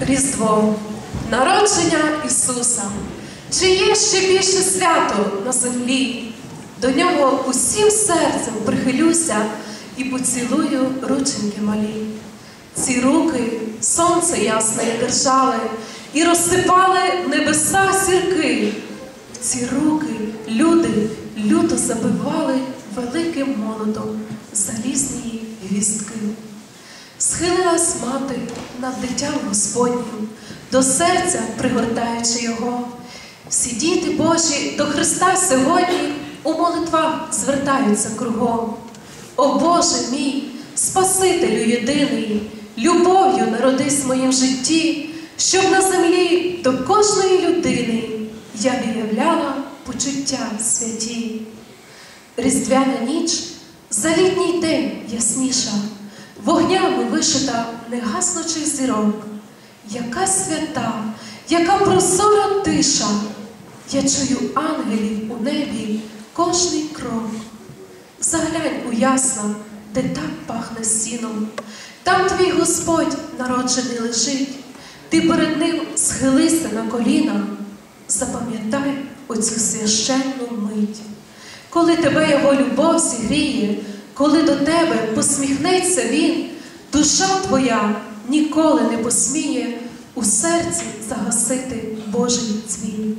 Різдво, народження Ісуса. Чи є ще більше свято на землі? До нього усім серцем прихилюся і поцілую рученьки малі. Ці руки сонце ясне держали і розсипали небеса сірки. Ці руки люди люто забивали великим молотом залізні гвіздки. Схилилась мати над дитям Господнім, до серця пригортаючи його. Всі діти Божі до Христа сьогодні у молитвах звертаються кругом. О Боже мій, Спасителю єдиний, любов'ю народись в моїм житті, щоб на землі до кожної людини я виявляла почуття святі. Різдвяна ніч за літній день ясніша, вогнями вишита негасночих зірок. Яка свята, яка прозора тиша, я чую ангелів у небі кожний крок. Заглянь у ясна, де так пахне сіном, там твій Господь народжений лежить, ти перед ним схилися на коліна, запам'ятай оцю священну мить. Коли тебе його любов зігріє, коли до тебе посміхнеться він, душа твоя ніколи не посміє у серці загасити Божий дзвін.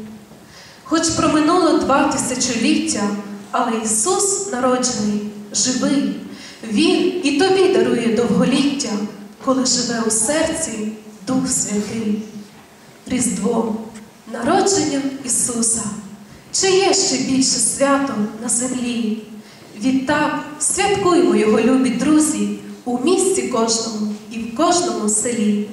Хоч проминуло два тисячоліття, але Ісус народжений, живий, Він і тобі дарує довголіття, коли живе у серці Дух Святий. Різдво, народження Ісуса. Чи є ще більше свято на землі? Відтак святкуємо його, любі друзі, у місті кожному і в кожному селі.